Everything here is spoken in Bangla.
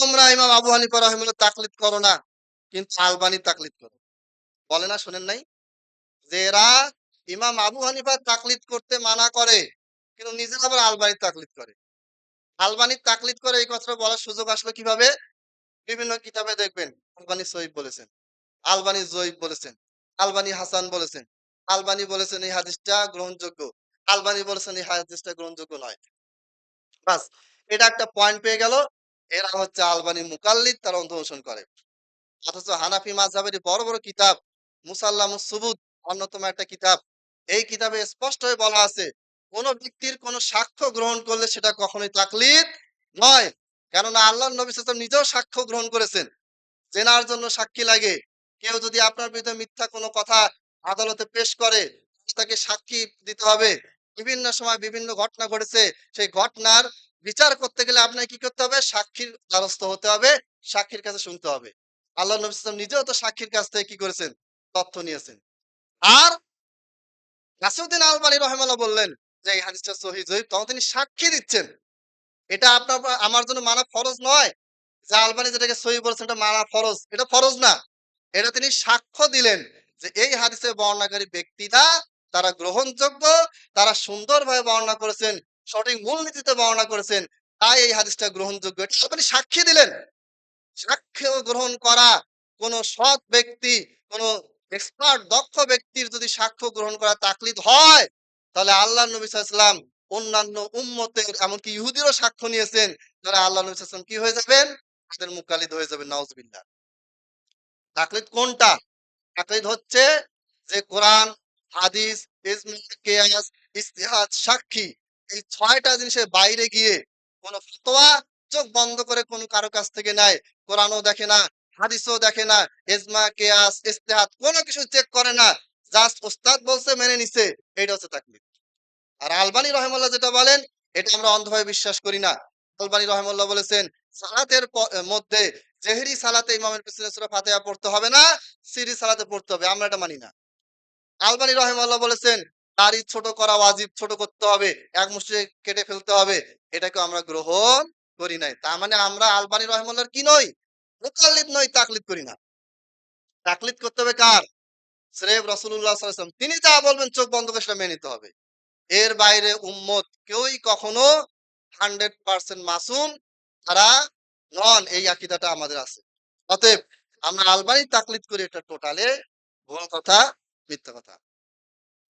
তোমরা ইমাম আবু হানিফা রহিমুল্লাহ তাকলিদ করো না, কিন্তু আলবানি তাকলিদ করো। বলে না, শোনেন নাই? যে এরা ইমাম আবু হানিফা তাকলিদ করতে মানা করে, কিন্তু নিজেরা আবার আলবানির তাকলিদ করে। আলবানির তাকলিদ করে এই কথাটা বলার সুযোগ আসলো কীভাবে? বিভিন্ন কিতাবে দেখবেন, আলবানি সহিব বলেছেন, আলবানি জয়ীব বলেছেন, আলবানি হাসান বলেছেন, আলবানি বলেছেন এই হাদিসটা গ্রহণযোগ্য, আলবানি বলেছেন এই হাদিসটা গ্রহণযোগ্য নয়। বাস, এটা একটা পয়েন্ট পেয়ে গেল এরা হচ্ছে আলবানি মুকাল্লিদ, তারা অনুসরণ করে। অথচ হানাফি মাযহাবের বড় বড় কিতাব মুসাল্লাম সুবুত, অন্যতম একটা কিতাব। এই কিতাবে স্পষ্ট হয়ে বলা আছে, কোন ব্যক্তির কোন সাক্ষ্য গ্রহণ করলে সেটা কখনোই তাকলিদ নয়। কেননা আল্লাহ নবী সাল্লাল্লাহু নিজেও সাক্ষ্য গ্রহণ করেছেন। চেনার জন্য সাক্ষী লাগে। কেউ যদি আপনার বিরুদ্ধে মিথ্যা কোনো কথা আদালতে পেশ করে, তাকে সাক্ষী দিতে হবে। বিভিন্ন সময় বিভিন্ন ঘটনা ঘটেছে। সেই ঘটনার বিচার করতে গেলে আপনাকে কি করতে হবে? সাক্ষীর দ্বারস্থ হতে হবে, সাক্ষীর কাছে শুনতে হবে। আল্লাহ নবী সাল্লাল্লাহু নিজেও তো সাক্ষীর কাছ থেকে কি করেছেন? তথ্য নিয়েছেন। আর নাসিরউদ্দিন আলবানী রহমাল্লাহ বললেন যে, এই হাদিসটা সহি জয়ীব তখন তিনি সাক্ষী দিচ্ছেন, এটা আপনার আমার জন্য মানা ফরজ নয়। যে আলবানি যেটাকে সহি বলেছেন, এটা মানা ফরজ, এটা ফরজ না। এটা তিনি সাক্ষ্য দিলেন যে, এই হাদিসের বর্ণাকারী ব্যক্তিরা, তারা গ্রহণযোগ্য, তারা সুন্দরভাবে বর্ণনা করেছেন সঠিক মূলনীতিতে বর্ণনা করেছেন, তাই এই হাদিসটা গ্রহণযোগ্য। এটা আলবানি সাক্ষী দিলেন। সাক্ষ্য গ্রহণ করা কোন সৎ ব্যক্তি, কোন এক্সপার্ট দক্ষ ব্যক্তির যদি সাক্ষ্য গ্রহণ করা তাকলিদ হয়, তাহলে আল্লাহ নবী সাল্লাম অন্যান্য উম্মতের, এমনকি ইহুদিরও সাক্ষ্য নিয়েছেন, তাহলে আল্লাহ নবী সাল্লাম কি হয়ে যাবেন? তাদের মুকালিদ হয়ে যাবেন নাউজবিল্লাহ। তাকলিদ কোনটা? তাকলিদ হচ্ছে যে কোরআন, হাদিস, ইজমা, কিয়াস ইস্তিহাদ সাক্ষী এই ছয়টা জিনিসের বাইরে গিয়ে কোন ফতোয়া চোখ বন্ধ করে কোন কারও কাছ থেকে নেয় কোরআনও দেখে না, হাদিসও দেখে না, ইজমা, কিয়াস ইস্তিহাদ কোনো কিছু চেক করে না। জাস্ট ওস্তাদ বলছে, মেনে নিছে এটা হচ্ছে তাকলিদ আর আলবানী রহমাল্লাহ যেটা বলেন, এটা আমরা অন্ধভাবে বিশ্বাস করি না। আলবানী রহমাল্লাহ বলেছেন, সালাতের মধ্যে জেহরি সালাতে ইমামের পিছনে সূরা ফাতিহা পড়তে হবে না, সিরি সালাতে পড়তে হবে, আমরা এটা মানি না। আলবানী রহমাল্লাহ বলেছেন দাড়ি ছোট করা ওয়াজিব, ছোট করতে হবে, এক মুষ্টি কেটে ফেলতে হবে এটাকে আমরা গ্রহণ করি নাই। তার মানে আমরা আলবানী রহমাল্লাহর কি নই? মুকাল্লিদ নই, তাকলিদ করি না। তাকলিদ করতে হবে কার? শ্রেব রসুল্লাহ তিনি যা বলবেন চোখ বন্ধ করে মেনে নিতে হবে। এর বাইরে উম্মত কেউই কখনো হান্ড্রেড পার্সেন্ট মাসুম তারা নন, এই আকিদাটা আমাদের আছে। অতএব আমরা আলবানি তাকলিদ করি এটা টোটালে ভুল কথা, মিথ্যা কথা।